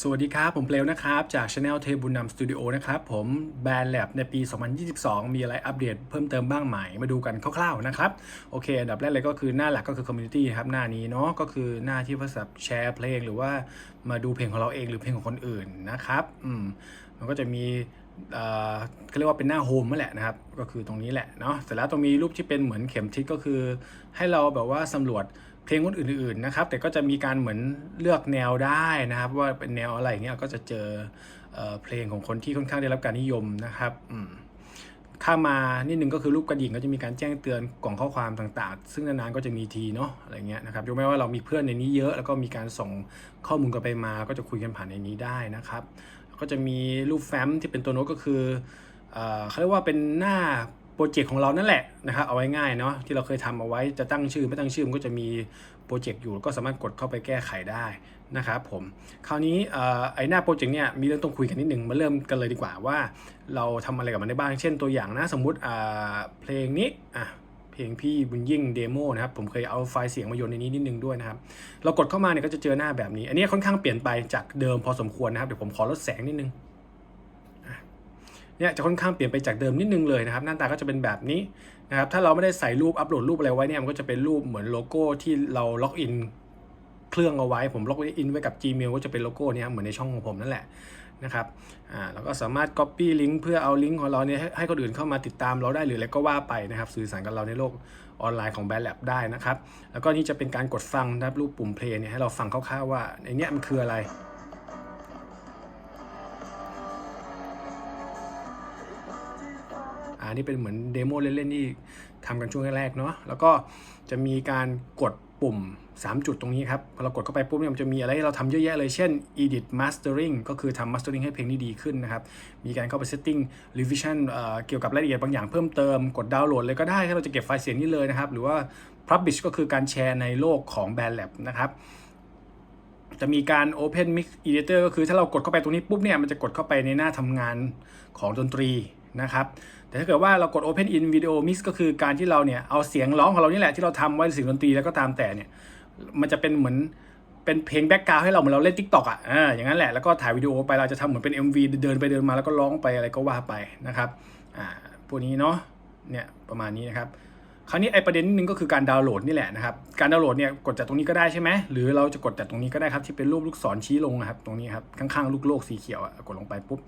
สวัสดีครับ ผมเปลวนะครับ จาก Channel เทบุญนำสตูดิโอนะครับ ผมแบรนด์แลบในปี 2022 มีอะไรอัปเดตเพิ่มเติมบ้างไหม มาดูกันคร่าวๆนะครับ โอเค อันดับแรกเลยก็คือหน้าหลักก็คือ Community ครับ หน้านี้เนาะก็คือหน้าที่ว่าสับแชร์เพลงหรือว่ามาดูเพลงของเราเองหรือเพลงของคนอื่นนะครับอืมมันก็จะมีเอ่อเขาเรียกว่าเป็นหน้าโฮมนั่นแหละนะครับ ก็คือตรงนี้แหละเนาะเสร็จแล้วตรงมีรูปที่เป็นเหมือนเข็มทิศก็คือ ให้เราแบบว่าสำรวจ เพลงคนอื่นๆนะครับ แต่ก็จะมีการเหมือนเลือกแนวได้นะครับ ว่าเป็นแนวอะไรอย่างเงี้ยก็จะเจอเออเพลงของคนที่ค่อนข้างได้รับการนิยมนะครับอืข้ามานิดนึงก็คือรูปกระดิ่งก็จะมีการแจ้งเตือนกล่องข้อความต่างๆ ซึ่งนานๆก็จะมีทีเนาะอะไรเงี้ยนะครับยกแม้ว่าเรามีเพื่อนในนี้เยอะ แล้วก็มีการส่งข้อมูลกันไปมา ก็จะคุยกันผ่านในนี้ได้นะครับ ก็จะมีรูปแฟ้มที่เป็นตัวโน้ตก็คือเอ่อเขาเรียกว่าเป็นหน้า โปรเจกต์ของเรานั่นแหละนะครับเอาไว้ง่ายเนาะที่เราเคยทำเอาไว้จะตั้งชื่อไม่ตั้งชื่อมันก็จะมีโปรเจกต์อยู่ก็สามารถกดเข้าไปแก้ไขได้นะครับผมคราวนี้เอ่อไอหน้าโปรเจกต์เนี่ยมีเรื่องต้องคุยกันนิดหนึ่งมาเริ่มกันเลยดีกว่าว่า เราทำอะไรกับมันได้บ้างเช่นตัวอย่างนะ สมมุติเพลงนี้อะเพลงพี่บุญยิ่งเดโมนะครับผมเคยเอาไฟล์เสียงมาโยนในนี้นิดนึงด้วยนะครับเรากดเข้ามาเนี่ยก็จะเจอหน้าแบบนี้ อันนี้ค่อนข้างเปลี่ยนไปจากเดิมพอสมควรนะครับเดี๋ยวผมขอลดแสงนิดนึง เนี่ยจะค่อนข้างเปลี่ยนไปจากเดิมนิดนึงเลยนะครับหน้าตาก็จะเป็นแบบนี้นะครับถ้าเราไม่ได้ใส่รูปอัปโหลดรูปอะไรไว้เนี่ยมันก็จะเป็นรูปเหมือนโลโก้ที่เราล็อกอินเครื่องเอาไว้ ผมล็อกอินไว้กับ Gmail ก็จะเป็นโลโก้เนี่ยเหมือนในช่องของผมนั่นแหละนะครับอ่าเราก็สามารถ Copy ลิงก์เพื่อเอาลิงก์ของเราเนี่ยให้คนอื่นเข้ามาติดตามเราได้หรืออะไรก็ว่าไปนะครับ สื่อสารกับเราในโลกออนไลน์ของแบรนด์แลบได้นะครับ แล้วก็นี่จะเป็นการกดฟังนะครับรูปปุ่มเพลงเนี่ยให้เราฟังคร่าวๆว่าในนี้มันคืออะไร อันนี้เป็นเหมือนเดโมเล่นๆที่ทำกันช่วงแรกๆเนาะแล้วก็จะมีการกดปุ่ม 3 จุดตรงนี้ครับพอเรากดเข้าไปปุ๊บเนี่ยมันจะมีอะไรเราทำเยอะแยะเลยเช่น edit mastering ก็คือทำ mastering ให้เพลงนี้ดีขึ้นนะครับ มีการเข้าไป setting revision เเกี่ยวกับรายละเอียดบางอย่างเพิ่มเติม กดดาวน์โหลดเลยก็ได้ถ้าเราจะเก็บไฟล์เสียงนี้เลยนะครับ หรือว่า publish ก็คือการแชร์ในโลกของ Band Lab นะครับจะมีการ Open Mix Editor ก็คือถ้าเรากดเข้าไปตรงนี้ปุ๊บเนี่ยมันจะกดเข้าไปในหน้าทำงานของดนตรีนะครับ แต่ถ้าเกิดว่าเรากด Open in Video Mix ก็คือการที่เราเนี่ยเอาเสียงร้องของเรานี่แหละที่เราทำไว้เสียงดนตรีแล้วก็ตามแต่เนี่ยมันจะเป็นเหมือนเป็นเพลงแบ็กกราวให้เราเหมือนเราเล่นทิกตอกอะอ่าอย่างนั้นแหละแล้วก็ถ่ายวิดีโอไปเราจะทำเหมือนเป็น MV เดินไปเดินมาแล้วก็ร้องไปอะไรก็ว่าไปนะครับอ่าพวกนี้เนาะเนี่ยประมาณนี้นะครับ คราวนี้ไอประเด็นนึงก็คือการดาวน์โหลดนี่แหละนะครับ การดาวน์โหลดเนี่ยกดจากตรงนี้ก็ได้ใช่ไหมหรือเราจะกดจากตรงนี้ก็ได้ครับที่เป็นรูปลูกศรชี้ลงนะครับตรงนี้ครับข้างๆลูกโลกสีเขียวอะกดลงไปปุ๊บ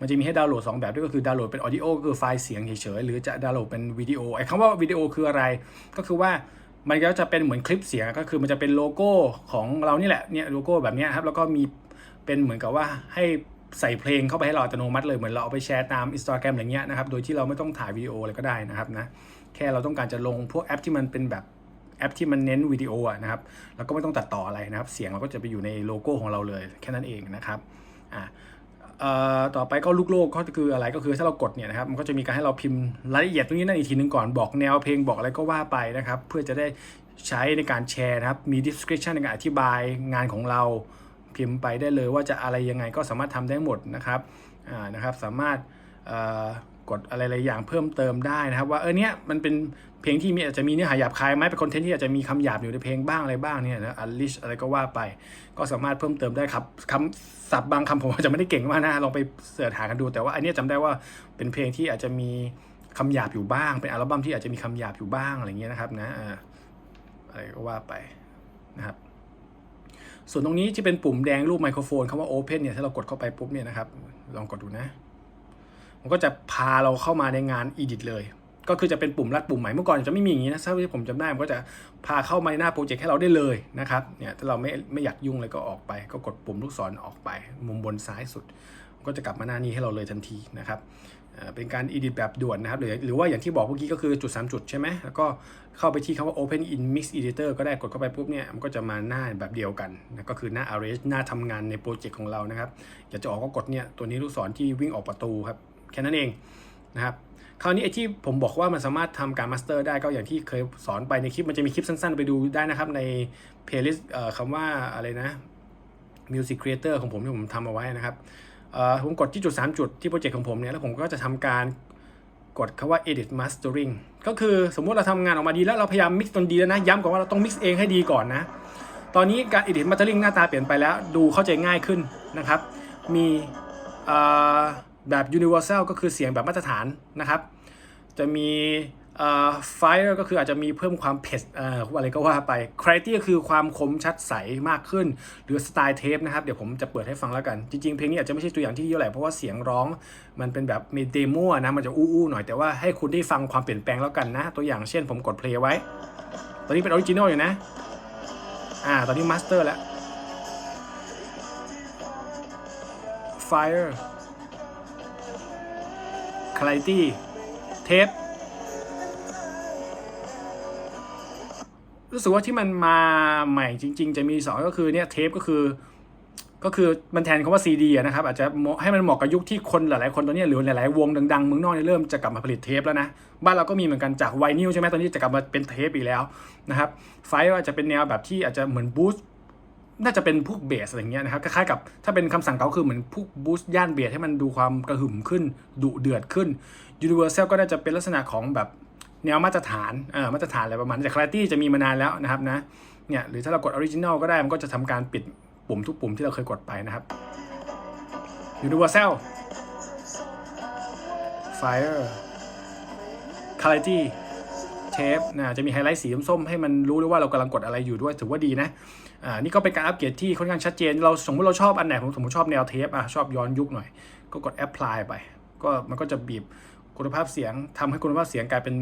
มันจะมีให้ดาวน์โหลด 2 แบบด้วยก็คือดาวน์โหลดเป็นออดิโอก็คือไฟล์เสียงเฉยๆหรือจะดาวน์โหลดเป็นวิดีโอไอคำว่าวิดีโอคืออะไร ก็คือว่ามันก็จะเป็นเหมือนคลิปเสียงก็คือมันจะเป็นโลโก้ของเรานี่แหละเนี่ยโลโก้แบบนี้ครับแล้วก็มีเป็นเหมือนกับว่าให้ใส่เพลงเข้าไปให้เราอัตโนมัติเลยเหมือนเราเอาไปแชร์ตาม Instagram อะไรเงี้ยนะครับ โดยที่เราไม่ต้องถ่ายวิดีโออะไรก็ได้นะครับนะ แค่เราต้องการจะลงพวกแอปที่มันเป็นแบบแอปที่มันเน้นวิดีโอนะครับแล้วก็ไม่ต้องตัดต่ออะไรนะครับ เสียงเราก็จะไปอยู่ในโลโก้ของเราเลยแค่นั้นเองนะครับอ่าต่อไปก็ลูกโลกก็คืออะไรก็คือถ้าเรากดเนี่ยนะครับมันก็จะมีการให้เราพิมพ์รายละเอียดตรงนี้นั่นอีกทีหนึงก่อนบอกแนวเพลงบอกอะไรก็ว่าไปนะครับ เพื่อจะได้ใช้ในการแชร์นะครับมี description ในการอธิบายงานของเราพิมพ์ไปได้เลยว่าจะอะไรยังไงก็สามารถทำได้หมดนะครับอ่านะครับสามารถ กดอะไรหลายอย่างเพิ่มเติมได้นะครับ ว่าเออเนี้ยมันเป็นเพลงที่มีอาจจะมีเนื้อหาหยาบคายไหมเป็นคอนเทนต์ที่อาจจะมีคำหยาบอยู่ในเพลงบ้างอะไรบ้างเนี่ยนะอัลลิชอะไรก็ว่าไป ก็สามารถเพิ่มเติมได้ครับคำศัพท์บางคำผมอาจจะไม่ได้เก่งมากนะลองไปเสิร์ชหากันดูแต่ว่าอันเนี้ยจำได้ว่าเป็นเพลงที่อาจจะมีคำหยาบอยู่บ้าง เป็นอัลบั้มที่อาจจะมีคำหยาบอยู่บ้างอะไรเงี้ยนะครับนะอะไรก็ว่าไปนะครับส่วนตรงนี้ที่เป็นปุ่มแดงรูปไมโครโฟนคำว่า Open เนี่ยถ้าเรากดเข้าไปปุ๊บเนี่ยนะครับลองกดดูนะ มันก็จะพาเราเข้ามาในงาน Edit เลย ก็คือจะเป็นปุ่มลัดปุ่มใหม่เมื่อก่อนจะไม่มีอย่างนี้นะถ้าที่ผมจำได้มันก็จะพาเข้ามาในหน้าโปรเจกต์ให้เราได้เลยนะครับเนี่ยถ้าเราไม่ไม่อยากยุ่งเลยก็ออกไป ก็กดปุ่มลูกศรออกไป มุมบนซ้ายสุด ก็จะกลับมาหน้านี้ให้เราเลยทันทีนะครับเป็นการ edit แบบด่วนนะครับหรือหรือว่าอย่างที่บอกเมื่อกี้ก็คือจุด 3 จุดใช่ไหมแล้วก็เข้าไปที่คำว่า open in mix editor ก็ได้กดเข้าไปปุ๊บเนี่ยมันก็จะมาหน้าแบบเดียวกันนะก็คือหน้า arrange หน้าทำงานในโปรเจกต์ของเรานะครับอยากจะออกก็กดเนี่ยตัวนี้ลูกศรที่วิ่งออกประตูครับ แค่นั้นเองนะครับคราวนี้ไอ้ที่ผมบอกว่ามันสามารถทำการมาสเตอร์ได้ก็อย่างที่เคยสอนไปในคลิปมันจะมีคลิปสั้นๆ ไปดูได้นะครับ ในเพลย์ลิสต์คำว่าอะไรนะ Music Creator ของผมที่ผมทำเอาไว้นะครับผมกดที่จุด 3 จุดที่โปรเจกต์ของผมเนี่ยแล้วผมก็จะทำการกดคำว่า edit mastering ก็คือสมมุติเราทำงานออกมาดีแล้วเราพยายาม mix จนดีแล้วนะ ย้ำก่อนว่าเราต้อง mix เองให้ดีก่อนนะ ตอนนี้การ edit mastering หน้าตาเปลี่ยนไปแล้ว ดูเข้าใจง่ายขึ้นนะครับ มีอ่อ แบบ universal ก็คือเสียงแบบมาตรฐานนะครับ จะมี fire ก็คืออาจจะมีเพิ่มความเผ็ดออะไรก็ว่าไป clarity ก็คือความคมชัดใสมากขึ้น หรือสไตล์เทปนะครับ เดี๋ยวผมจะเปิดให้ฟังแล้วกัน จริงๆ เพลงนี้อาจจะไม่ใช่ตัวอย่างที่เท่าไหร่เพราะว่าเสียงร้องมันเป็นแบบมีเดโมนะ มันจะอู้ๆหน่อยแต่ว่าให้คุณได้ฟังความเปลี่ยนแปลงแล้วกันนะ ตัวอย่างเช่นผมกดเพลย์ไว้ ตอนนี้เป็นออริจินอลอยู่นะ อ่า ตอนนี้มาสเตอร์แล้ว fire clarity t a p รู้สึกว่าที่มันมาใหม่จริง ๆ จะมีสองก็คือเนี่ยเทปก็คือก็คือมันแทนคำว่าซีดีนะครับอาจจะให้มันเหมาะกับยุคที่คนหลายๆคนตอนนี้หรือหลายๆวงดังๆเมืองนอกเนี่ยเริ่มจะกลับมาผลิตเทปแล้วนะ บ้านเราก็มีเหมือนกันจากไวนิลใช่ไหมตอนนี้จะกลับมาเป็นเทปอีกแล้วนะครับไฟว่าจะเป็นแนวแบบที่อาจจะเหมือนบูสต์ น่าจะเป็นพวกเบสอะไรเงี้ยนะครับคล้ายๆกับถ้าเป็นคำสั่งเก่าคือเหมือนพวกบูสต์ย่านเบสให้มันดูความกระหึ่มขึ้นดุเดือดขึ้น Universal ก็น่าจะเป็นลักษณะของแบบแนวมาตรฐานเอ่อมาตรฐานอะไรประมาณนี้แต่ Clarity จะมีมานานแล้วนะครับนะเนี่ยหรือถ้าเรากด Original ก็ได้มันก็จะทำการปิดปุ่มทุกปุ่มที่เราเคยกดไปนะครับ Universal Fire Clarity เทปนะจะมีไฮไลท์สีส้มๆให้มันรู้ด้วยว่าเรากำลังกดอะไรอยู่ด้วยถือว่าดีนะอ่านี่ก็เป็นการอัปเกรดที่ค่อนข้างชัดเจน เราสมมติเราชอบอันไหนผมสมมติชอบแนวเทปอะชอบย้อนยุคหน่อย ก็กด apply ไป ก็มันก็จะบีบคุณภาพเสียงทำให้คุณภาพเสียงกลายเป็น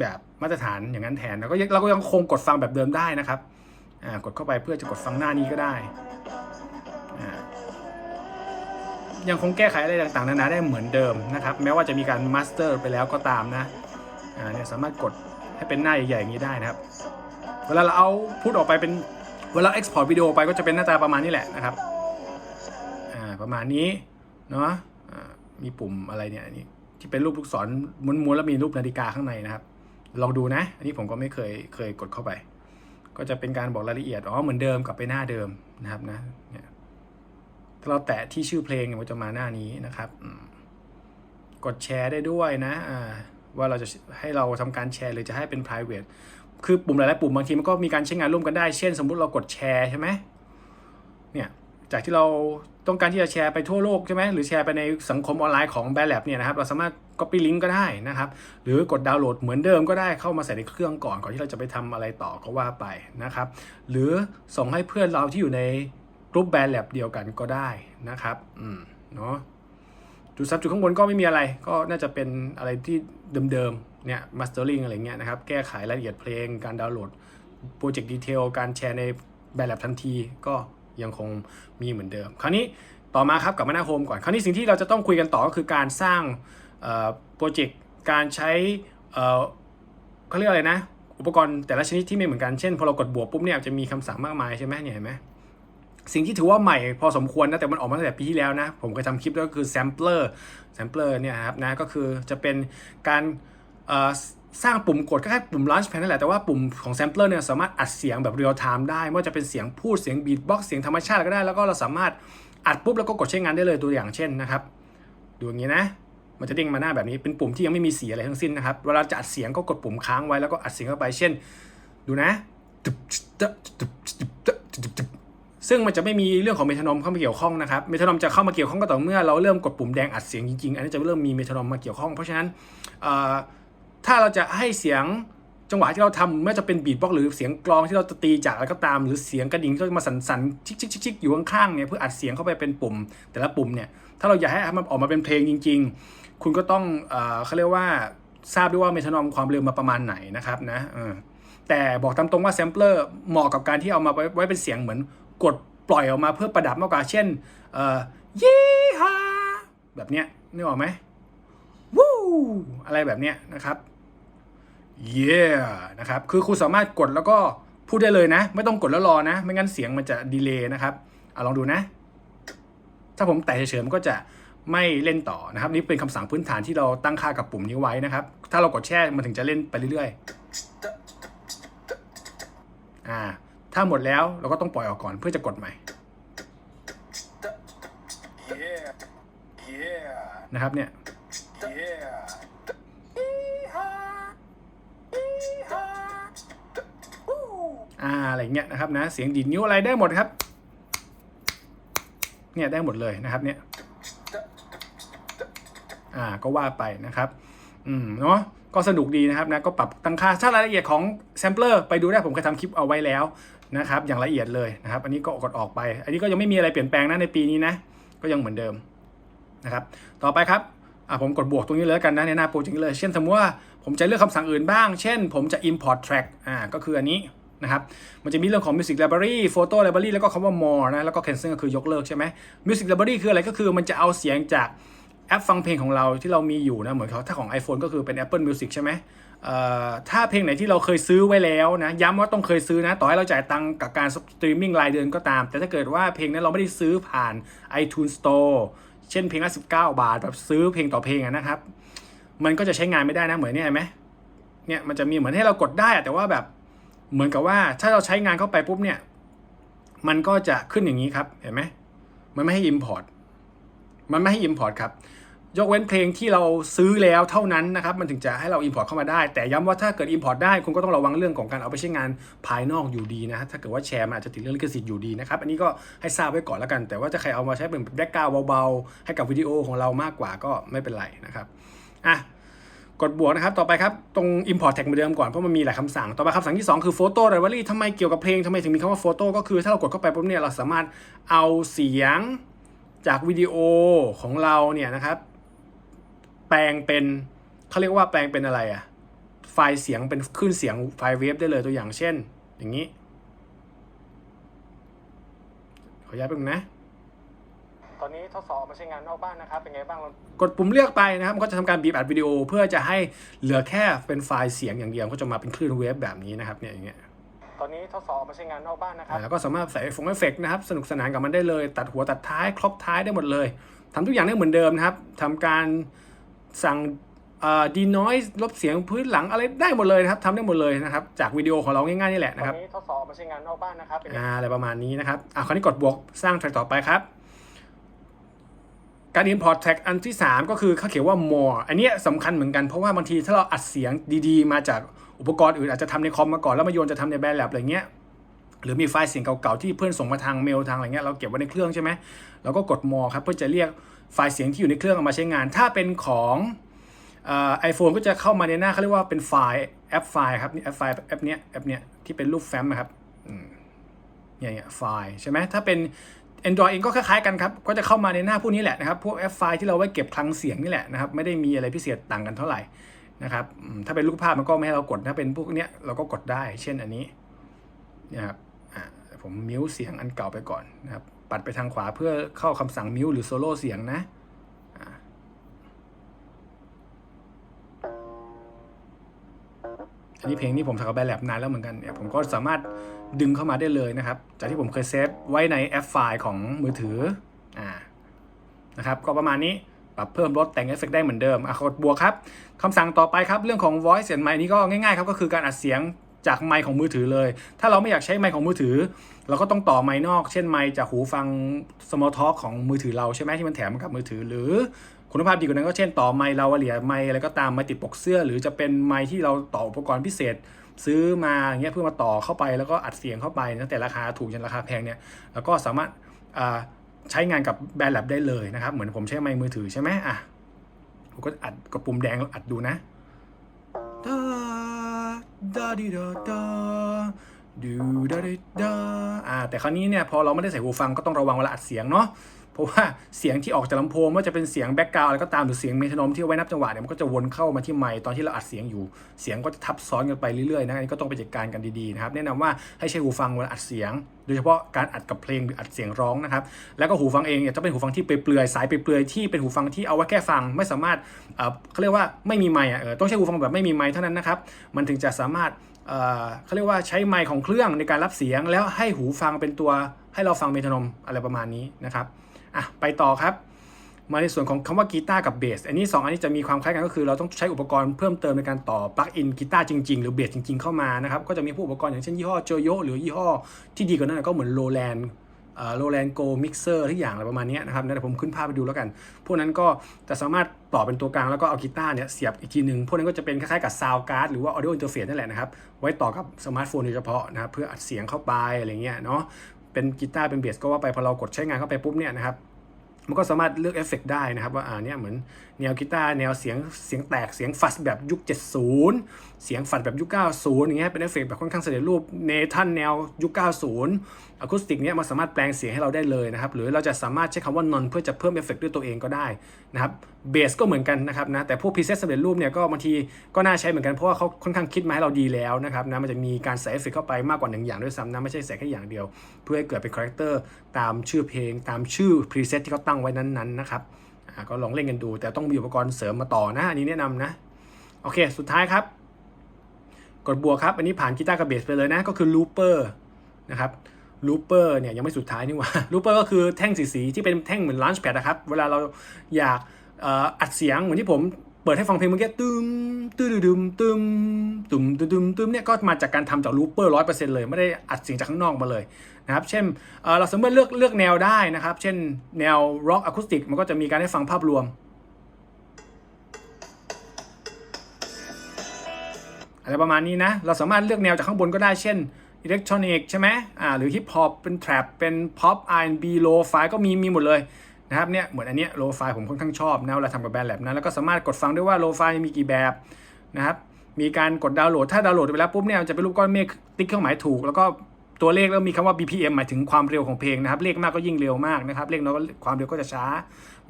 แบบมาตรฐานอย่างนั้นแทนแล้วก็เราก็ยังคงกดฟังแบบเดิมได้นะครับอ่ากดเข้าไปเพื่อจะกดฟังหน้านี้ก็ได้อ่ายังคงแก้ไขอะไรต่างๆนานาได้เหมือนเดิมนะครับ แม้ว่าจะมีการมาสเตอร์ไปแล้วก็ตามนะอ่าเนี่ยสามารถกด ให้เป็นหน้าใหญ่ๆอย่างนี้ได้นะครับ เวลาเราเอาพูดออกไปเป็นเวลา export วิดีโอไปก็จะเป็นหน้าตาประมาณนี้แหละนะครับอ่าประมาณนี้เนาะอ่ามีปุ่มอะไรเนี่ยนี่ที่เป็นรูปลูกศรม้วนๆแล้วมีรูปนาฬิกาข้างในนะครับลองดูนะ อันนี้ผมก็ไม่เคยเคยกดเข้าไป ก็จะเป็นการบอกรายละเอียดอ๋อเหมือนเดิมกลับไปหน้าเดิมนะครับนะเนี่ยถ้าเราแตะที่ชื่อเพลงมันจะมาหน้านี้นะครับกดแชร์ได้ด้วยนะอ่า ว่าเราจะให้เราทำการแชร์หรือจะให้เป็น private คือปุ่มหลายๆปุ่มบางทีมันก็มีการใช้งานร่วมกันได้ เช่น สมมุติเรากดแชร์ใช่ไหมเนี่ยจากที่เราต้องการที่จะแชร์ไปทั่วโลกใช่ไหมหรือแชร์ไปในสังคมออนไลน์ของแบร l แลบเนี่ยนะครับเราสามารถ copy link ก็ได้นะครับ หรือกดดาวน์โหลดเหมือนเดิมก็ได้เข้ามาใส่ในเครื่องก่อนก่อนที่เราจะไปทำอะไรต่อก็ว่าไปนะครับ หรือส่งให้เพื่อนเราที่อยู่ในกลุ่มแบร l แลบเดียวกันก็ได้นะครับอืมเนาะ จุดซับจุดข้างบนก็ไม่มีอะไร ก็น่าจะเป็นอะไรที่เดิมๆ เนี่ย mastering อะไรเงี้ยนะครับ แก้ไขรายละเอียดเพลง การดาวน์โหลดโปรเจกต์ดีเทล การแชร์ในแบบแลบทันที ก็ยังคงมีเหมือนเดิม คราวนี้ต่อมาครับกับมาหน้าโฮมก่อน คราวนี้สิ่งที่เราจะต้องคุยกันต่อก็คือการสร้างโปรเจกต์ การใช้เขาเรียกอะไรนะ อุปกรณ์แต่ละชนิดที่ไม่เหมือนกัน เช่นพอเรากดบวกปุ๊บเนี่ยจะมีคำสั่งมากมายใช่ไหมเนี่ยเห็นไหม สิ่งที่ถือว่าใหม่พอสมควรนะ แต่มันออกมาตั้งแต่ปีที่แล้วนะ ผมเคยทำคลิปก็คือ sampler sampler เนี่ยครับนะก็คือจะเป็นการสร้างปุ่มกดคล้ายๆปุ่ม launch pad นั่นแหละ แต่ว่าปุ่มของ sampler เนี่ยสามารถอัดเสียงแบบ real time ได้ ไม่ว่าจะเป็นเสียงพูดเสียง beatbox เสียงธรรมชาติก็ได้ แล้วก็เราสามารถอัดปุ๊บแล้วก็กดใช้งานได้เลยตัวอย่างเช่นนะครับ ดูอย่างนี้นะมันจะเด้งมาหน้าแบบนี้เป็นปุ่มที่ยังไม่มีเสียอะไรทั้งสิ้นนะครับ เวลาจะอัดเสียงก็กดปุ่มค้างไว้แล้วก็อัดเสียงเข้าไป เช่น ดูนะ ซึ่งมันจะไม่มีเรื่องของเมทานอมเข้ามาเกี่ยวข้องนะครับเมทานอมจะเข้ามาเกี่ยวข้องก็ต่อเมื่อเราเริ่มกดปุ่มแดงอัดเสียงจริงๆ อันนี้จะเริ่มมีเมทานอมมาเกี่ยวข้อง เพราะฉะนั้นถ้าเราจะให้เสียงจังหวะที่เราทำไม่ว่าจะเป็นบีทบ็อกหรือเสียงกลองที่เราจะตีจากอะไรก็ตาม หรือเสียงกระดิ่งที่เรามาสั่นๆชิกๆอยู่ข้างๆเนี่ยเพื่ออัดเสียงเข้าไปเป็นปุ่ม แต่ละปุ่มเนี่ยถ้าเราอยากให้มันออกมาเป็นเพลงจริง ๆ คุณก็ต้องเขาเรียกว่าทราบด้วยว่าเมทานอมความเร็วมาประมาณไหนนะครับนะแต่บอกตามตรงว่าแซมเปอร์เหมาะกับการที่เอามาไว้ไว้เป็นเสียงเหมือน กดปล่อยออกมาเพื่อประดับมากกว่า เช่นเอ่อยี่ฮาแบบเนี้ยนึกออกไหมวู้อะไรแบบเนี้ยนะครับเย่นะครับคือคุณสามารถกดแล้วก็พูดได้เลยนะ ไม่ต้องกดแล้วรอนะ ไม่งั้นเสียงมันจะดีเลย์นะครับเอาลองดูนะ ถ้าผมแตะเฉยๆมันก็จะไม่เล่นต่อนะครับ นี่เป็นคำสั่งพื้นฐานที่เราตั้งค่ากับปุ่มนี้ไว้นะครับ ถ้าเรากดแช่มันถึงจะเล่นไปเรื่อยๆอ่า ถ้าหมดแล้วเราก็ต้องปล่อยออกก่อนเพื่อจะกดใหม่ Yeah. Yeah. นะครับเนี่ย Yeah. ออ่าอะไรเงี้ยนะครับนะเสียงดีดนิ้วอะไรได้หมดครับ เนี่ยได้หมดเลยนะครับเนี่ยอ่าก็ว่าไปนะครับอืมเนาะก็สนุกดีนะครับนะก็ปรับตั้งค่าถ้ารายละเอียดของแซมเปอร์ไปดูได้ผมเคยทำคลิปเอาไว้แล้ว นะครับอย่างละเอียดเลยนะครับ อันนี้ก็กดออกไป อันนี้ก็ยังไม่มีอะไรเปลี่ยนแปลงนะในปีนี้นะก็ยังเหมือนเดิมนะครับ ต่อไปครับอ่าผมกดบวกตรงนี้เลยแล้วกันนะในหน้าโปรเจกต์เลย เช่นสมมติว่าผมจะเลือกคำสั่งอื่นบ้าง เช่น ผมจะ import track อ่าก็คืออันนี้นะครับ มันจะมีเรื่องของ music library photo library แล้วก็คำว่า more นะ แล้วก็ cancel ก็คือยกเลิกใช่ไหม music library คืออะไรก็คือมันจะเอาเสียงจากแอปฟังเพลงของเราที่เรามีอยู่นะ เหมือนเขาถ้าของ iPhone ก็คือเป็น Apple Music ใช่ไหม ถ้าเพลงไหนที่เราเคยซื้อไว้แล้วนะย้ำว่าต้องเคยซื้อนะ ต่อให้เราจ่ายตังกับการสตรีมมิ่งรายเดือนก็ตาม แต่ถ้าเกิดว่าเพลงนั้นเราไม่ได้ซื้อผ่าน iTunes Store เช่นเพลงละ19 บาทแบบซื้อเพลงต่อเพลงนะครับ มันก็จะใช้งานไม่ได้นะเหมือนเนี่ยเห็นไหมเนี่ยมันจะมีเหมือนให้เรากดได้แต่ว่าแบบเหมือนกับว่าถ้าเราใช้งานเข้าไปปุ๊บเนี่ย มันก็จะขึ้นอย่างนี้ครับเห็นไหมมันไม่ให้ Import มันไม่ให้ Import ครับ ยกเว้นเพลงที่เราซื้อแล้วเท่านั้นนะครับมันถึงจะให้เรา Import เข้ามาได้ แต่ย้ำว่าถ้าเกิด Import ได้คุณก็ต้องระวังเรื่องของการเอาไปใช้งานภายนอกอยู่ดีนะถ้าเกิดว่าแชร์มันอาจจะติดเรื่องลิขสิทธิ์อยู่ดีนะครับอันนี้ก็ให้ทราบไว้ก่อนแล้วกัน แต่ว่าจะใครเอามาใช้เป็นแบ็กกราวเบาๆ ให้กับวิดีโอของเรามากกว่าก็ไม่เป็นไรนะครับอะกดบวกนะครับ ต่อไปครับ ตรง import tag เหมือนเดิมก่อน เพราะมันมีหลายคำสั่ง ต่อไปคำสั่งที่ 2 คือ photo library ทำไมเกี่ยวกับเพลงทำไมถึงมีคำว่า photo ก็คือถ้าเรากดเข้าไปปุ๊บเนี่ยเราสามารถเอาเสียงจากวิดีโอของเราเนี่ยนะครับ แปลงเป็นเขาเรียกว่าแปลงเป็นอะไรอะไฟล์เสียงเป็นคลื่นเสียงไฟล์เวฟได้เลยตัวอย่างเช่น อย่างนี้ ขอย้ายไปหนึ่งนะตอนนี้ทดสอบมาใช้งานนอกบ้านนะครับ เป็นไงบ้างกดปุ่มเลือกไปนะครับ มันก็จะทำการบีบอัดวิดีโอเพื่อจะให้เหลือแค่เป็นไฟล์เสียงอย่างเดียว ก็จะมาเป็นคลื่นเวฟแบบนี้นะครับเนี่ยอย่างเงี้ย ตอนนี้ทดสอบมาใช้งานนอกบ้านนะครับ แล้วก็สามารถใส่ฟงเอฟเฟกนะครับ สนุกสนานกับมันได้เลย ตัดหัวตัดท้าย ครบท้ายได้หมดเลยทำทุกอย่างได้เหมือนเดิมนะครับทำการ สั่งดีนอยส์ลบเสียงพื้นหลังอะไรได้หมดเลยนะครับทำได้หมดเลยนะครับ จากวิดีโอของเราง่ายๆนี่แหละนะครับตอนนี้ทดสอบมาใช้งานนอกบ้านนะครับอ่าอะไรประมาณนี้นะครับอะคราวนี้กดบวกสร้างแทร็กต่อไปครับ การ import tag อันที่ 3 ก็คือเขาเขียนว่า more อันเนี้ยสำคัญเหมือนกันเพราะว่าบางทีถ้าเราอัดเสียงดีๆ มาจากอุปกรณ์อื่นอาจจะทำในคอมมาก่อนแล้วมาโยนจะทำในแบรนด์แลบอะไรเงี้ยหรือมีไฟล์เสียงเก่าๆที่เพื่อนส่งมาทางเมลทางอะไรเงี้ยเราเก็บไว้ในเครื่องใช่ไหมเราก็กด more ครับเพื่อจะเรียก ไฟล์เสียงที่อยู่ในเครื่องเอามาใช้งาน ถ้าเป็นของไอโฟนก็จะเข้ามาในหน้าเขาเรียกว่าเป็นไฟล์แอปไฟล์ครับนี่แอปไฟล์แอปเนี้ยแอปเนี้ยที่เป็นรูปแฟ้มนะครับอืมเนี่ยเนี่ยไฟล์ใช่ไหมถ้าเป็น Android เองก็คล้ายๆกันครับ ก็จะเข้ามาในหน้าพวกนี้แหละนะครับพวกแอปไฟล์ที่เราไว้เก็บคลังเสียงนี่แหละนะครับไม่ได้มีอะไรพิเศษต่างกันเท่าไหร่นะครับถ้าเป็นรูปภาพมันก็ไม่ให้เรากดถ้าเป็นพวกเนี้ยเราก็กดได้ เช่นอันนี้นี่ยครับผมมิวเสียงอันเก่าไปก่อนนะครับ ปัดไปทางขวาเพื่อเข้าคำสั่งมิวหรือโซโล่เสียงนะอันนี้เพลงนี้ผมทำกับแบร์แลบนานแล้วเหมือนกันเนี่ยผมก็สามารถดึงเข้ามาได้เลยนะครับ จากที่ผมเคยเซฟไว้ในแอปไฟล์ของมือถืออ่านะครับก็ประมาณนี้ปรับเพิ่มลดแต่งเอฟเฟกได้เหมือนเดิมอะกดบวกครับคำสั่งต่อไปครับ เรื่องของ voice and mic นี้ก็ง่ายๆครับก็คือการอัดเสียง จากไมค์ของมือถือเลย ถ้าเราไม่อยากใช้ไมค์ของมือถือ เราก็ต้องต่อไมค์นอก เช่นไมค์จากหูฟัง small talk ของมือถือเราใช่ไหมที่มันแถมมากับมือถือหรือคุณภาพดีกว่านั้นก็เช่นต่อไมค์เราเหลียไมค์อะไรก็ตามมาติดปกเสื้อ หรือจะเป็นไมค์ที่เราต่ออุปกรณ์พิเศษ ซื้อมาอย่างเงี้ยเพื่อมาต่อเข้าไปแล้วก็อัดเสียงเข้าไปตั้งแต่ราคาถูกจนราคาแพงเนี่ยแล้วก็สามารถใช้งานกับแบรนด์แลบได้เลยนะครับ เหมือนผมใช้ไมค์มือถือใช่ไหมอะผมก็อัดกดปุ่มแดงแล้วอัดดูนะ ดาดิดาดาดูดาดิดาอ่าแต่คราวนี้เนี่ยพอเราไม่ได้ใส่หูฟังก็ต้องระวังเวลาอัดเสียงเนาะ ราะว่าเสียงที่ออกจากลำโพงไม่ว่าจะเป็นเสียงแบ็กกราวอะไรก็ตามหรือเสียงเมทานอมที่ไว้นับจังหวะเนี่ยมันก็จะวนเข้ามาที่ไมค์ตอนที่เราอัดเสียงอยู่ เสียงก็จะทับซ้อนกันไปเรื่อยๆนะอันนี้ก็ต้องไปจัดการกันดีๆนะครับแนะนำว่าให้ใช้หูฟังเวลาอัดเสียง โดยเฉพาะการอัดกับเพลงหรืออัดเสียงร้องนะครับแล้วก็หูฟังเองเนี่ยจะเป็นหูฟังที่เปลือยสายเปลือยที่เป็นหูฟังที่เอาไว้แค่ฟังไม่สามารถเออเขาเรียกว่าไม่มีไมค์อะต้องใช้หูฟังแบบไม่มีไมค์เท่านั้นนะครับมันถึงจะสามารถเออเขาเรียกว่าใช้ไมค์ของเครื่องในการรับเสียง แล้วให้หูฟังเป็นตัวให้เราฟังเมทานอมอะไรประมาณนี้นะครับ อะไปต่อครับ มาในส่วนของคำว่ากีตาร์กับเบสอันนี้ 2 อันนี้จะมีความคล้ายกันก็คือ เราต้องใช้อุปกรณ์เพิ่มเติมในการต่อปลั๊กอินกีตาร์จริงๆ หรือเบสจริง ๆ เข้ามานะครับก็จะมีพวกอุปกรณ์อย่างเช่นยี่ห้อโจโยหรือยี่ห้อที่ดีกว่านั้นก็เหมือนโ w แลนโรแลนโกมิกเซอร์ทุกอย่างอะไรประมาณนี้นะครับเดี๋ยวผมขึ้นภาพไปดูแล้วกัน พวกนั้นก็จะสามารถต่อเป็นตัวกลางแล้วก็เอากีตาร์เนี่ยเสียบอีกทีหนึ่งพวกนั้นก็จะเป็นคล้ายๆกับซาวการ์ดหรือว่า audio interface นั่นแหละนะครับ ไว้ต่อกับสมาร์ทโฟนโดยเฉพาะนะครับเพื่ออัดเสียงเข้าไปอะไรเงี้ยเนาะ เป็นกีตาร์เป็นเบสก็ว่าไปพอเรากดใช้งานเข้าไปปุ๊บเนี่ยนะครับมันก็สามารถเลือกเอฟเฟกต์ได้นะครับ ว่าอ่าเนี่ยเหมือนแนวกีตาร์แนวเสียงเสียงแตกเสียงฟัสแบบยุค 70 เสียงฟัดแบบยุค 90อย่างเงี้ยเป็นเอฟเฟกต์แบบค่อนข้างเสด็จรูปเนทันแนวยุค 90 อะคูสติกเนี่ยมันสามารถแปลงเสียงให้เราได้เลยนะครับ หรือเราจะสามารถใช้คำว่านอนเพื่อจะเพิ่มเอฟเฟกต์ด้วยตัวเองก็ได้นะครับเบสก็เหมือนกันนะครับนะแต่พวกพรีเซตสำเร็จรูปเนี่ยก็บางทีก็น่าใช้เหมือนกันเพราะว่าเขาค่อนข้างคิดมาให้เราดีแล้วนะครับนะมันจะมีการใส่เอฟเฟกต์เข้าไปมากกว่าหนึ่งอย่างด้วยซ้ำนะไม่ใช่ใส่แค่อย่างเดียว เพื่อให้เกิดเป็นคาแรคเตอร์ตามชื่อเพลง ตามชื่อพรีเซตที่เขาตั้งไว้นั้นๆนะครับก็ลองเล่นกันดู แต่ต้องมีอุปกรณ์เสริมมาต่อนะอันนี้แนะนำนะโอเค สุดท้ายครับ กดบวกครับ อันนี้ผ่านกีตาร์กับเบสไปเลยนะ ก็คือลูเปอร์นะครับ ลูเปอร์เนี่ยยังไม่สุดท้ายนี่หว่าลูเปอร์ก็คือแท่งสีๆที่เป็นแท่งเหมือนลันช์แพดนะครับ เวลาเราอยากอัดเสียงเหมือนที่ผมเปิดให้ฟังเพลงเมื่อกี้ตึมตึมตึมตึมตึมตึมตึมตึมเนี่ยก็มาจากการทำจากลูเปอร์ร้อยเปอร์เซ็นต์เลย ไม่ได้อัดเสียงจากข้างนอกมาเลยนะครับ เช่นเราสามารถเลือกเลือกแนวได้นะครับ เช่นแนวร็อกอะคูสติกมันก็จะมีการให้ฟังภาพรวมอะไรประมาณนี้นะ เราสามารถเลือกแนวจากข้างบนก็ได้ เช่น อิเล็กทรอนิกส์ใช่ไหมอ่าหรือฮิปฮอปเป็นแทร็ปเป็นพ็อป R&B โลไฟก็มีมีหมดเลยนะครับเนี่ยเหมือนอันเนี้ยโลไฟผมค่อนข้างชอบนะเวลาทำกับแบรนด์แลบนะแล้วก็สามารถกดฟังได้ว่าโลไฟมีกี่แบบนะครับมีการกดดาวน์โหลดถ้าดาวน์โหลดไปแล้วปุ๊บเนี่ยจะเป็นรูปก้อนเมฆติ๊กเครื่องหมายถูกแล้วก็ ตัวเลขแล้วมีคำว่า BPM หมายถึงความเร็วของเพลงนะครับ เลขมากก็ยิ่งเร็วมากนะครับ เลขน้อยก็ความเร็วก็จะช้า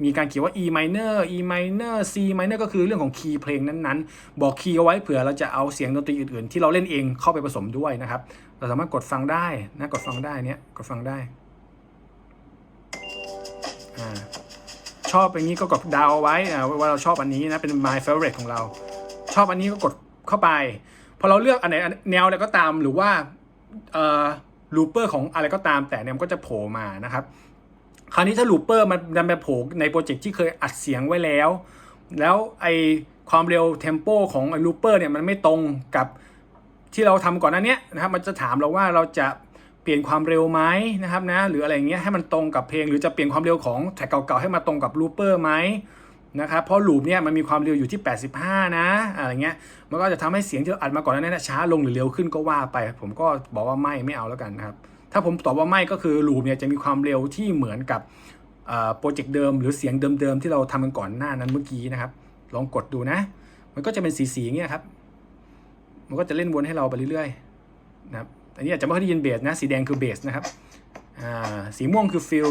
มีการเขียนว่า E minor E minor C minor ก็คือเรื่องของคีย์เพลงนั้นๆ บอกคีย์เอาไว้เผื่อเราจะเอาเสียงดนตรีอื่นๆ ที่เราเล่นเองเข้าไปผสมด้วยนะครับ เราสามารถกดฟังได้นะ กดฟังได้เนี่ยกดฟังได้อ่าชอบอย่างนี้ก็กดดาวเอาไว้ว่าเราชอบอันนี้นะ เป็น my favorite ของเรา ชอบอันนี้ก็กดเข้าไป พอเราเลือกอันไหนแนวอะไรก็ตามหรือว่า ลูปเปอร์ของอะไรก็ตามแต่เนี่ยมันก็จะโผล่มานะครับ คราวนี้ถ้าลูปเปอร์มันดันไปโผล่ในโปรเจกต์ที่เคยอัดเสียงไว้แล้ว แล้วไอความเร็วเทมโปของไอลูปเปอร์เนี่ยมันไม่ตรงกับที่เราทำก่อนหน้านี้นะครับ มันจะถามเราว่าเราจะเปลี่ยนความเร็วไหมนะครับนะหรืออะไรเงี้ยให้มันตรงกับเพลง หรือจะเปลี่ยนความเร็วของแท็กเก่าๆให้มาตรงกับลูปเปอร์ไหม นะครับเพราะลูปเนี่ยมันมีความเร็วอยู่ที่ 85 นะอะไรเงี้ยมันก็จะทำให้เสียงที่เราอัดมาก่อนหน้านี้นะช้าลงหรือเร็วขึ้นก็ว่าไป ผมก็บอกว่าไม่ไม่เอาแล้วกันนะครับถ้าผมตอบว่าไม่ก็คือลูปเนี่ยจะมีความเร็วที่เหมือนกับโปรเจกต์เดิม หรือเสียงเดิมๆที่เราทำกันก่อนหน้านั้นเมื่อกี้นะครับ ลองกดดูนะ มันก็จะเป็นสีๆอย่างเงี้ยครับ มันก็จะเล่นวนให้เราไปเรื่อยๆนะครับอันนี้อาจจะไม่ค่อยได้ยินเบสนะสีแดงคือเบสนะครับสีม่วงคือฟิล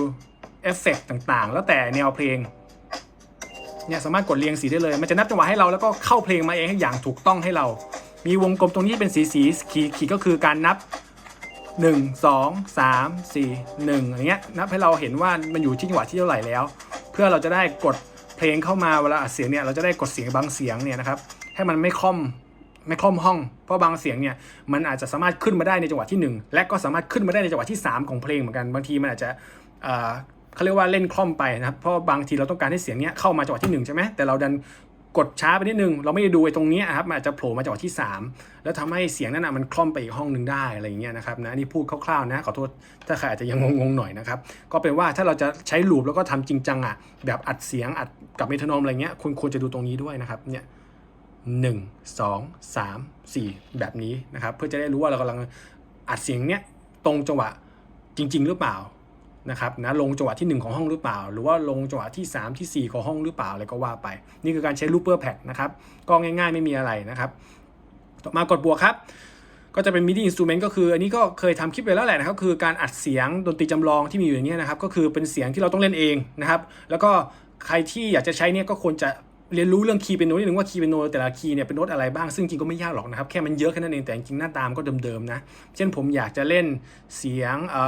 เอฟเฟกต่างๆ แล้วแต่แนวเพลง เนี่ยสามารถกดเรียงสีได้เลย มันจะนับจังหวะให้เราแล้วก็เข้าเพลงมาเองให้อย่างถูกต้องให้เรา มีวงกลมตรงนี้เป็นสีสีขีดขีดก็คือการนับหนึ่งสองสามสี่หนึ่งอย่างเงี้ยนับให้เราเห็นว่ามันอยู่ที่จังหวะที่เท่าไหร่แล้ว เพื่อเราจะได้กดเพลงเข้ามาเวลาอัดเสียงเนี่ยเราจะได้กดเสียงบางเสียงเนี่ยนะครับให้มันไม่คล่อมไม่คล่อมห้อง เพราะบางเสียงเนี่ยมันอาจจะสามารถขึ้นมาได้ในจังหวะที่ 1 และก็สามารถขึ้นมาได้ในจังหวะที่ 3 ของเพลงเหมือนกัน บางทีมันอาจจะ เขาเรียกว่าเล่นคล่อมไปนะครับเพราะบางทีเราต้องการให้เสียงเนี้ยเข้ามาจังหวะที่หนึ่งใช่ไหมแต่เราดันกดช้าไปนิดนึง เราไม่ได้ดูไอ้ตรงนี้ยครับมันอาจจะโผล่มาจังหวะที่ 3 แล้วทำให้เสียงนั้นนะมันคล่อมไปอีกห้องหนึ่งได้อะไรอย่างเงี้ยนะครับนะนี่พูดคร่าวๆนะขอโทษถ้าใครอาจจะยังงงๆหน่อยนะครับก็เป็นว่าถ้าเราจะใช้ลูปแล้วก็ทำจริงจังอะแบบอัดเสียงอัดกับเมทานอมอะไรเงี้ยคุณควรจะดูตรงนี้ด้วยนะครับเนี่ยหนึ่งสองสามสี่แบบนี้นะครับเพื่อจะได้รู้ว่าเรากำลังอัดเสียงเนี้ยตรงจังหวะจริง ๆ หรือเปล่า นะครับนะลงจังหวะที่ 1 ของห้องหรือเปล่า หรือว่าลงจังหวะที่ 3 ที่ 4 ของห้องหรือเปล่าอะไรก็ว่าไป นี่คือการใช้ looper pack นะครับก็ง่ายๆไม่มีอะไรนะครับต่อมากดบวกครับก็จะเป็น MIDI instrument ก็คืออันนี้ก็เคยทำคลิปไปแล้วแหละนะครับคือการอัดเสียงดนตรีจำลองที่มีอยู่อย่างนี้นะครับก็คือเป็นเสียงที่เราต้องเล่นเองนะครับแล้วก็ใครที่อยากจะใช้เนี่ยก็ควรจะ เรียนรู้เรื่องคีย์เป็นโน้ตนิดนึงว่าคีย์เป็นโน้ตแต่ละคีย์เนี่ยเป็นโน้ตอะไรบ้างซึ่งจริงก็ไม่ยากหรอกนะครับแค่มันเยอะแค่นั้นเองแต่จริงหน้าตามก็เดิมๆนะเช่นผมอยากจะเล่นเสียงเอ่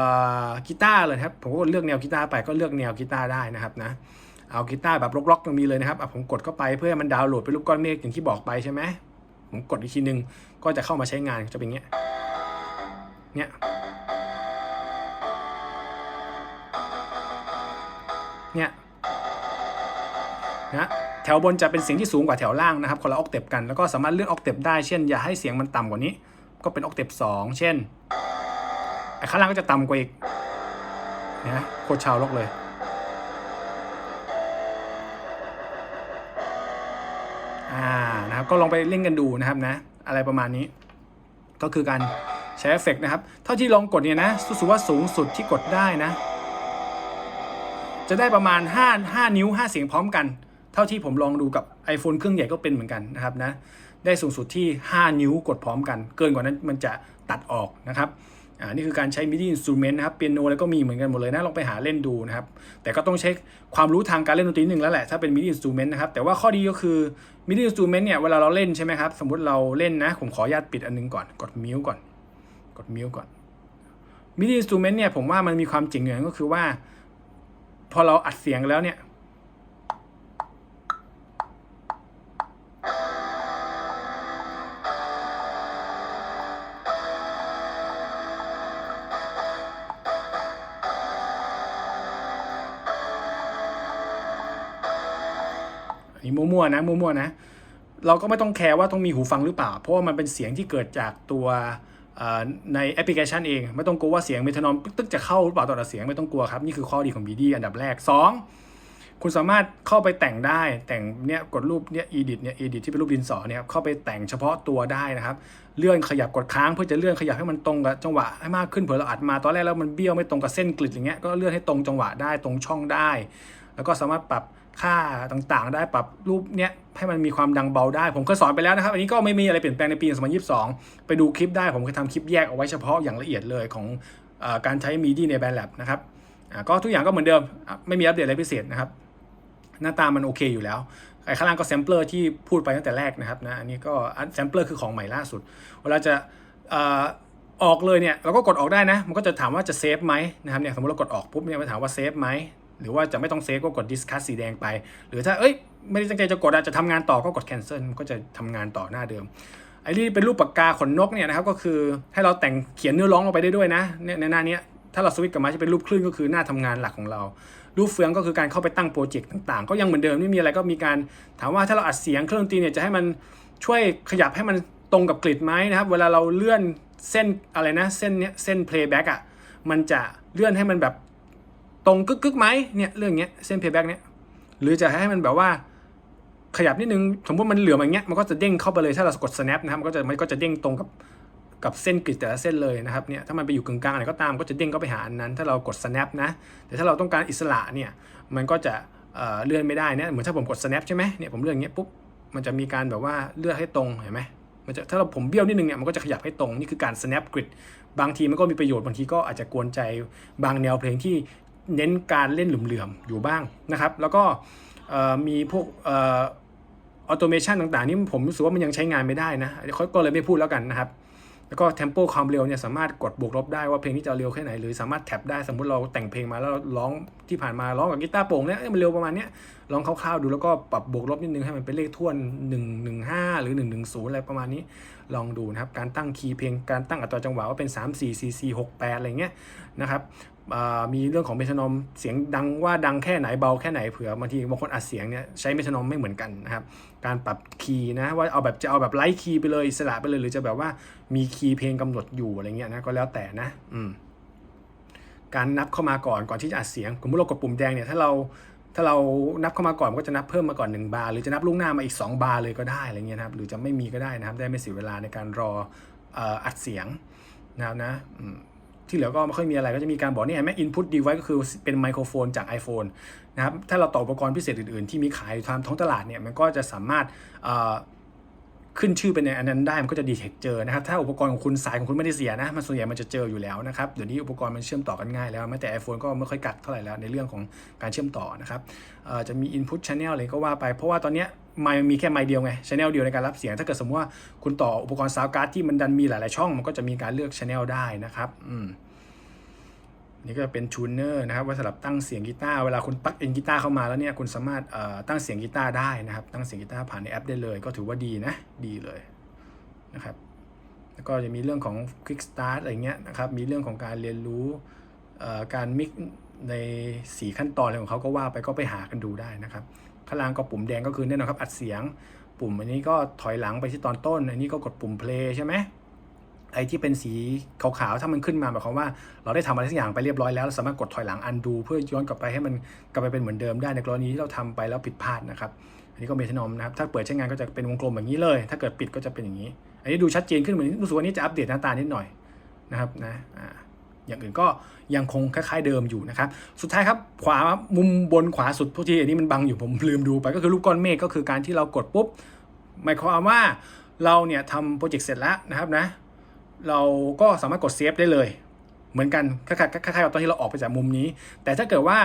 อกีตาร์เลยครับผมก็เลือกแนวกีตาร์ไปก็เลือกแนวกีตาร์ได้นะครับนะเอากีตาร์แบบร็อกๆยังมีเลยนะครับผมกดเข้าไปเพื่อมันดาวน์โหลดเป็นรูปก้อนเมฆอย่างที่บอกไปใช่ไหมผมกดอีกทีนึงก็จะเข้ามาใช้งานจะเป็นเงี้ยเนี่ยเนี่ยนะ แถวบนจะเป็นเสียงที่สูงกว่าแถวล่างนะครับคนละออกเต็ปกันแล้วก็สามารถเลื่อนออกเต็ปได้เช่นอย่าให้เสียงมันต่ำกว่านี้ ก็เป็นออกเต็ปสองเช่นไอ้ข้างล่างก็จะต่ำกว่าอีกนะโคตรชาวล็อกเลย อ่านะครับก็ลองไปเล่นกันดูนะครับนะ อะไรประมาณนี้ ก็คือการใช้เอฟเฟกต์นะครับ เท่าที่ลองกดเนี่ยนะรู้สึกว่าสูงสุดที่กดได้นะ จะได้ประมาณ 5 5 นิ้ว 5 เสียงพร้อมกัน เท่าที่ผมลองดูกับ iPhone เครื่องใหญ่ก็เป็นเหมือนกันนะครับนะได้สูงสุดที่ 5 นิ้วกดพร้อมกัน เกินกว่านั้นมันจะตัดออกนะครับอ่านี่คือการใช้ MIDI instrument นะครับเปียโนอะไรก็มีเหมือนกันหมดเลยนะลองไปหาเล่นดูนะครับ แต่ก็ต้องใช้คความรู้ทางการเล่นดนตรีนึงแล้วแหละถ้าเป็น MIDI instrument นะครับ แต่ว่าข้อดีก็คือ MIDI instrument เนี่ยเวลาเราเล่นใช่ไหมครับ สมมุติเราเล่นนะ ผมขออนุญาตปิดอันนึงก่อน กดมิวก่อน กดมิวก่อน MIDI instrument เนี่ยผมว่ามันมีความเจ๋งอย่างก็คือว่า พอเราอัดเสียงแล้วเนี่ย อันนี้มั่วๆนะมั่วๆนะ เราก็ไม่ต้องแคร์ว่าต้องมีหูฟังหรือเปล่า เพราะว่ามันเป็นเสียงที่เกิดจากตัวในแอปพลิเคชันเอง ไม่ต้องกลัวว่าเสียงเมทานอมตึกจะเข้าหรือเปล่าตอนอัดเสียงไม่ต้องกลัวครับ นี่คือข้อดีของ BD อันดับแรก 2 คุณสามารถเข้าไปแต่งได้แต่งเนี่ยกดรูปเนี่ย edit เนี่ย edit ที่เป็นรูปดินสอเนี่ยเข้าไปแต่งเฉพาะตัวได้นะครับ เลื่อนขยับกดค้างเพื่อจะเลื่อนขยับให้มันตรงกับจังหวะให้มากขึ้นเผื่อเราอัดมาตอนแรกแล้วมันเบี้ยวไม่ตรงกับเส้นกริดอย่างเงี้ยก็เลื่อนให้ตรงจังหวะได้ตรงช่องได้ แล้วก็สามารถปรับ ค่าต่างๆ ได้ปรับรูปเนี้ยให้มันมีความดังเบาได้ ผมเคยสอนไปแล้วนะครับ อันนี้ก็ไม่มีอะไรเปลี่ยนแปลงในปี 2022 ไปดูคลิปได้ผมเคยทำคลิปแยกเอาไว้เฉพาะอย่างละเอียดเลยของอการใช้มีดีในแบนแลบนะครับก็ทุกอย่างก็เหมือนเดิม ไม่มีอัปเดตอะไรพิเศษนะครับ หน้าตามันโอเคอยู่แล้วไอ้ข้างล่างก็แซมเปอร์ที่พูดไปตั้งแต่แรกนะครับนะอันนี้ก็แซมเปอร์คือของใหม่ล่าสุด เวลาจะออกเลยเนี่ยเราก็กดออกได้นะ มันก็จะถามว่าจะเซฟไหมนะครับเนี่ยสมมติเรากดออกปุ๊บเนี่ยมันถามว่าเซฟไหม หรือว่าจะไม่ต้องเซฟก็กด discuss สีแดงไป หรือถ้าเอ้ยไม่ได้ตั้งใจจะกดอะจะทำงานต่อก็กด cancel ก็จะทำงานต่อหน้าเดิมไอ้ที่เป็นรูปปากกาขนนกเนี่ยนะครับก็คือให้เราแต่งเขียนเนื้อร้องลงไปได้ด้วยนะในหน้านี้ถ้าเราสวิตช์กลับมาจะเป็นรูปคลื่นก็คือหน้าทำงานหลักของเรา รูปเฟืองก็คือการเข้าไปตั้งโปรเจกต์ต่าง ๆ ก็ยังเหมือนเดิมไม่มีอะไรก็มีการถามว่าถ้าเราอัดเสียงเครื่องดนตรีเนี่ยจะให้มันช่วยขยับให้มันตรงกับกริดไหมนะครับ เวลาเราเลื่อนเส้นอะไรนะเส้นเนี้ยเส้น playback อะมันจะเลื่อนให้มันแบบ รงกึกกึกไหมเนี่ยเรื่องเนี้ยเส้น playback เนี้ยหรือจะให้มันแบบว่าขยับนิดนึงสมมติมันเหลือมอย่างเงี้ยมันก็จะเด้งเข้าไปเลยถ้าเรากด snap นะครับมันก็จะมันก็จะเด้งตรงกับกับเส้นกริดแต่ละเส้นเลยนะครับเนี่ยถ้ามันไปอยู่กึ่งกลางอะไรก็ตามก็จะเด้งเข้าไปหาอันนั้น ถ้าเรากด snap นะแต่ถ้าเราต้องการอิสระเนี่ยมันก็จะเอ่อเลื่อนไม่ได้นะเหมือนถ้าผมกด snap ใช่ไหมเนี่ยผมเลื่อนอย่างเงี้ยปุ๊บมันจะมีการแบบว่าเลื่อนให้ตรงเห็นไหมมันจะถ้าเราผมเบี้ยวนิดนึงเนี่ยมันก็จะขยับให้ตรงนี่คือการ snap grid บางทีมันก็มีประโยชน์บางทีก็อาจจะกวนใจบางแนวเพลงที่ เน้นการเล่นเหลื่อมๆอยู่บ้างนะครับ แล้วก็มีพวกออโตเมชันต่างๆ นี่ผมรู้สึกว่ามันยังใช้งานไม่ได้นะเขาก็เลยไม่พูดแล้วกันนะครับ แล้วก็เทมโปความเร็วเนี่ยสามารถกดบวกลบได้ว่าเพลงนี้จะเร็วแค่ไหน หรือสามารถแท็บได้สมมุติเราแต่งเพลงมาแล้วร้องที่ผ่านมาร้องกับกีตาร์โปร่งเนี่ยเอ้มันเร็วประมาณเนี้ยลองคร่าวๆดูแล้วก็ปรับบวกลบนิดนึงให้มันเป็นเลขท่วน 1 1 5 หรือ 1 1 0 อะไรประมาณนี้ลองดูนะครับ การตั้งคีย์เพลงการตั้งอัตราจังหวะว่าเป็น 3 4 4 4 6 8 อะไรเงี้ยนะครับ มีเรื่องของเมทานอมเสียงดังว่าดังแค่ไหนเบาแค่ไหนเผื่อบางทีบางคนอัดเสียงเนี่ยใช้เมทานอมไม่เหมือนกันนะครับการปรับคีย์นะว่าเอาแบบจะเอาแบบไลท์คีย์ไปเลยสระไปเลยหรือจะแบบว่ามีคีย์เพลงกำหนดอยู่อะไรเงี้ยนะก็แล้วแต่นะอืมการนับเข้ามาก่อนก่อนที่จะอัดเสียงสมมติเรากดปุ่มแดงเนี่ยถ้าเราถ้าเรานับเข้ามาก่อนมันก็จะนับเพิ่มมาก่อน1บาร์หรือจะนับล่วงหน้ามาอีก 2 บาร์เลยก็ได้อะไรเงี้ยนะครับหรือจะไม่มีก็ได้นะครับ ได้ไม่เสียเวลาในการรออ,อัดเสียงนะครับนะ ที่เหลือก็ไม่ค่อยมีอะไรก็จะมีการบอกนี่เห็นไหม input device ก็คือเป็นไมโครโฟนจาก iPhone นะครับถ้าเราต่ออุปกรณ์พิเศษอื่นๆ ที่มีขายตามท้องตลาดเนี่ยมันก็จะสามารถขึ้นชื่อเป็นในอันนั้นได้มันก็จะดีเทคเจอนะครับถ้าอุปกรณ์ของคุณสายของคุณไม่ได้เสียนะมันส่วนใหญ่มันจะเจออยู่แล้วนะครับเดี๋ยวนี้อุปกรณ์มันเชื่อมต่อกันง่ายแล้วแม้แต่ iPhone ก็ไม่ค่อยกักเท่าไหร่แล้วในเรื่องของการเชื่อมต่อนะครับจะมี input channel อะไรก็ว่าไปเพราะว่าตอนเนี้ยไมค์มีแค่ไมค์เดียวไง channel เดียวในการรับเสียง ถ้าเกิดสมมติว่าคุณต่ออุปกรณ์ซาวการ์ดที่มันดันมีหลาย ๆ ช่อง มันก็จะมีการเลือก channel ได้นะครับอืมนี่ก็เป็นชูนเนอร์นะครับไว้สำหรับตั้งเสียงกีตาร์เวลาคุณปลั๊กอินกีตาร์เข้ามาแล้วเนี่ยคุณสามารถตั้งเสียงกีตาร์ได้นะครับ ตั้งเสียงกีตาร์ผ่านในแอปได้เลย ก็ถือว่าดีนะดีเลยนะครับ แล้วก็จะมีเรื่องของ Quick Start อะไรเงี้ยนะครับ มีเรื่องของการเรียนรู้การมิกใน 4 ขั้นตอนอะไรของเขาก็ว่าไปก็ไปหากันดูได้นะครับ ข้างล่างก็ปุ่มแดงก็คือแน่นอนครับอัดเสียง ปุ่มอันนี้ก็ถอยหลังไปที่ตอนต้น อันนี้ก็กดปุ่ม play ใช่ไหมไอ้ที่เป็นสีขาวๆ ถ้ามันขึ้นมาหมายความว่า เราได้ทำอะไรสักอย่างไปเรียบร้อยแล้วเราสามารถกดถอยหลังอันดู เพื่อย้อนกลับไปให้มันกลับไปเป็นเหมือนเดิมได้ในกรณีที่เราทำไปแล้วผิดพลาดนะครับ อันนี้ก็เมทานอมนะครับ ถ้าเปิดใช้งานก็จะเป็นวงกลมแบบนี้เลย ถ้าเกิดปิดก็จะเป็นอย่างนี้ อันนี้ดูชัดเจนขึ้นเหมือนรู้สึกว่านี่จะอัปเดตหน้าตานิดหน่อยนะครับนะอ่า อย่างอื่นก็ยังคงคล้ายๆเดิมอยู่นะครับ สุดท้ายครับขวามุมบนขวาสุดทุกทีอันนี้มันบังอยู่ผมลืมดูไปก็คือรูปก้อนเมฆก็คือการที่เรากดปุ๊บหมายความว่าเราเนี่ยทำโปรเจกต์เสร็จแล้วนะครับนะ เราก็สามารถกดเซฟได้เลย เหมือนกันคล้ายๆคลายๆกับตอนที่เราออกไปจากมุมนี้ แต่ถ้าเกิดว่า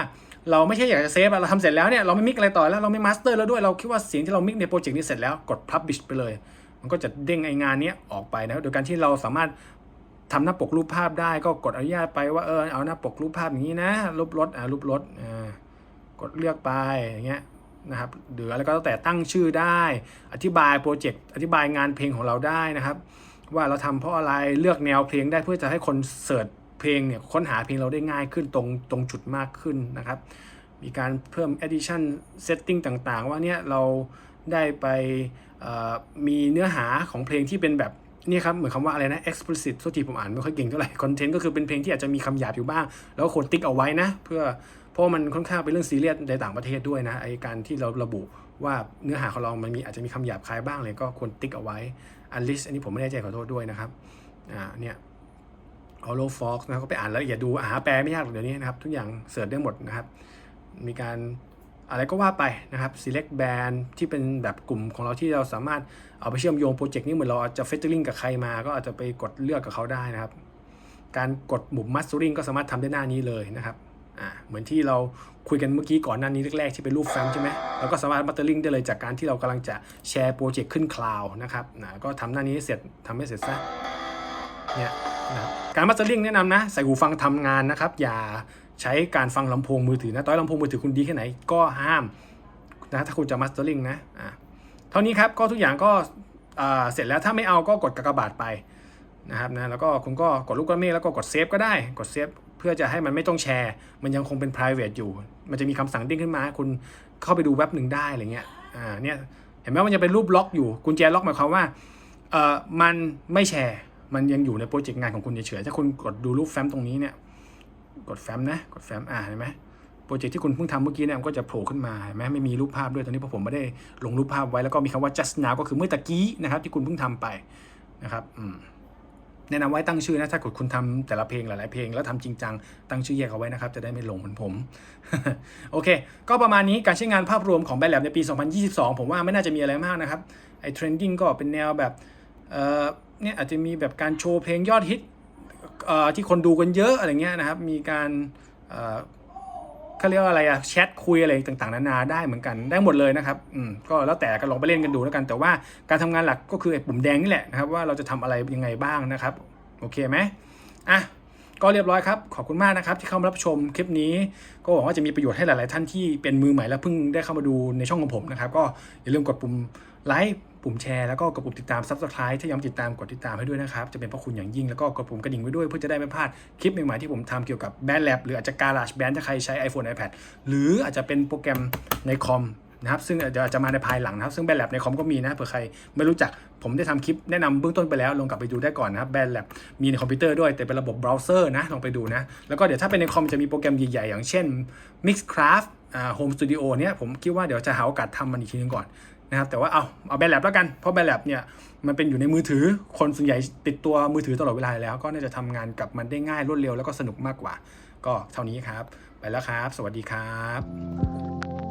เราไม่ใช่อยากจะเซฟเราทำเสร็จแล้วเนี่ยเราไม่มิกอะไรต่อแล้วเราไม่มาสเตอร์แล้วด้วยเราคิดว่าเสียงที่เรามิกในโปรเจกต์นี้เสร็จแล้วกด publish ไปเลย มันก็จะเด้งไองานนี้ออกไปนะโดยการที่เราสามารถ ทำหน้าปกรูปภาพได้ก็กดอนุญาตไปว่าเออเอาหน้าปกรูปภาพอย่างนี้นะรูปรถอ่ารูปรถอ่ากดเลือกไปอย่างเงี้ยนะครับหรืออะไรก็แล้วแต่ตั้งชื่อได้ อธิบายโปรเจกต์อธิบายงานเพลงของเราได้นะครับ ว่าเราทำเพราะอะไรเลือกแนวเพลงได้เพื่อจะให้คนเสิร์ชเพลงเนี่ยค้นหาเพลงเราได้ง่ายขึ้นตรงตรงจุดมากขึ้นนะครับ มีการเพิ่ม edition setting ต่างๆ ว่าเนี่ยเราได้ไปมีเนื้อหาของเพลงที่เป็นแบบ นี่ครับเหมือนคำว่าอะไรนะ explicit ทุกทีผมอ่านไม่ค่อยเก่งเท่าไหร่ content ก็คือเป็นเพลงที่อาจจะมีคำหยาบอยู่บ้าง แล้วก็ควรติ๊กเอาไว้นะ เพื่อเพราะว่ามันค่อนข้างเป็นเรื่องซีเรียสในต่างประเทศด้วยนะไอการที่เราระบุว่าเนื้อหาของเรามันมีอาจจะมีคำหยาบคายบ้างเลยก็ควรติ๊กเอาไว้อันลิสอันนี้ผมไม่แน่ใจขอโทษด้วยนะครับอ่าเนี่ย Hollow Fox นะก็ไปอ่านรายละเอียดดูอาหาแปลไม่ยากหรอกเดี๋ยวนี้นะครับ ทุกอย่างเสิร์ชได้หมดนะครับ มีการ อะไรก็ว่าไปนะครับ select band ที่เป็นแบบกลุ่มของเราที่เราสามารถเอาไปเชื่อมโยงโปรเจกต์นี้เหมือนเราอาจจะ featuring กับใครมา ก็อาจจะไปกดเลือกกับเขาได้นะครับ การกดปุ่ม mastering ก็สามารถทำได้หน้านี้เลยนะครับอ่าเหมือนที่เราคุยกันเมื่อกี้ก่อนหน้านี้แรกๆที่เป็นรูปแฟ้มใช่ไหมเราก็สามารถ mastering ได้เลยจากการที่เรากำลังจะแชร์โปรเจกต์ขึ้นคลาวนะครับนะก็ทำหน้านี้เสร็จทำให้เสร็จซะเนี่ยนะครับการมาสเตอร์ลิงแนะนำนะใส่หูฟังทำงานนะครับอย่า ใช้การฟังลำโพงมือถือนะ ต้อยลำโพงมือถือคุณดีแค่ไหนก็ห้ามนะถ้าคุณจะมาสเตอร์ลิงนะอะเท่านี้ครับก็ทุกอย่างก็เสร็จแล้วถ้าไม่เอาก็กดกากบาทไปนะครับนะแล้วก็คุณก็กดลูกก้อนเมฆแล้วก็กดเซฟก็ได้กดเซฟเพื่อจะให้มันไม่ต้องแชร์ มันยังคงเป็น private อยู่ มันจะมีคำสั่งเด้งขึ้นมา คุณเข้าไปดูเว็บหนึ่งได้อะไรเงี้ยอ่าเนี่ยเห็นไหมมันจะเป็นรูปล็อกอยู่กุญแจล็อกหมายความว่าเอ่อมันไม่แชร์ มันยังอยู่ในโปรเจกต์งานของคุณเฉยๆถ้าคุณกดดูรูปแฟ้มตรงนี้เนี่ย กดแฟ้มนะ กดแฟ้มอ่าเห็นไหมโปรเจกต์ที่คุณเพิ่งทำเมื่อกี้เนี่ยมันก็จะโผล่ขึ้นมาเห็นไหมไม่มีรูปภาพด้วยตอนนี้เพราะผมไม่ได้ลงรูปภาพไว้แล้วก็มีคำว่า just now ก็คือเมื่อตะกี้นะครับที่คุณเพิ่งทำไปนะครับอืมแนะนำไว้ตั้งชื่อนะถ้ากดคุณทำแต่ละเพลงหลายๆเพลงแล้วทำจริงจังตั้งชื่อแยกเอาไว้นะครับ จะได้ไม่หลงเหมือนผม โอเค ก็ประมาณนี้การใช้งานภาพรวมของแบรนด์แลบในปี 2022 ผมว่าไม่น่าจะมีอะไรมากนะครับไอ้เทรนดิ้งก็เป็นแนวแบบเอ่อเนี่ยอาจจะมีแบบการโชว์เพลงยอดฮิต ที่คนดูกันเยอะอะไรเงี้ยนะครับ มีการเขาเรียกว่าอะไรอะแชทคุยอะไรต่างๆนานาได้เหมือนกันได้หมดเลยนะครับอืมก็แล้วแต่ก็ลองไปเล่นกันดูแล้วกัน แต่ว่าการทำงานหลักก็คือไอ้ปุ่มแดงนี่แหละนะครับว่าเราจะทำอะไรยังไงบ้างนะครับ โอเคไหมอะ ก็เรียบร้อยครับ ขอบคุณมากนะครับที่เข้ามารับชมคลิปนี้ ก็หวังว่าจะมีประโยชน์ให้หลาย ๆ ท่านที่เป็นมือใหม่และเพิ่งได้เข้ามาดูในช่องของผมนะครับ ก็อย่าลืมกดปุ่มไลค์ปุ่มแชร์แล้วก็กดปุ่มติดตาม Subscribe ถ้ายังติดตามกดติดตามให้ด้วยนะครับ จะเป็นพระคุณอย่างยิ่งแล้วก็กดปุ่มกระดิ่งไว้ด้วยเพื่อจะได้ไม่พลาดคลิปใหม่ ๆ ที่ผมทำเกี่ยวกับแบนด์แลบหรืออาจจะการา g แบนด์ถ้าใครใช้ iPhone iPad หรืออาจจะเป็นโปรแกรมในคอม นะครับซึ่งเดี๋ยวอาจจะมาในภายหลังนะครับซึ่งแบนแลบในคอมก็มีนะเผื่อใครไม่รู้จักผมได้ทำคลิปแนะนำเบื้องต้นไปแล้วลองกลับไปดูได้ก่อนนะครับแบนแลบมีในคอมพิวเตอร์ด้วยแต่เป็นระบบเบราว์เซอร์นะลองไปดูนะแล้วก็เดี๋ยวถ้าเป็นในคอมจะมีโปรแกรมใหญ่ๆอย่างเช่น Mixcraft อ่า Home Studio เนี่ยผมคิดว่าเดี๋ยวจะหาโอกาสทำมันอีกทีนึงก่อนนะครับแต่ว่าเอาเอาแบนแลบแล้วกัน เพราะแบนแลบเนี่ยมันเป็นอยู่ในมือถือคนส่วนใหญ่ติดตัวมือถือตลอดเวลาแล้ว ก็น่าจะทำงานกับมันได้ง่ายรวดเร็วแล้วก็สนุกมากกว่า ก็เท่านี้ครับ ไปแล้วครับ สวัสดีครับ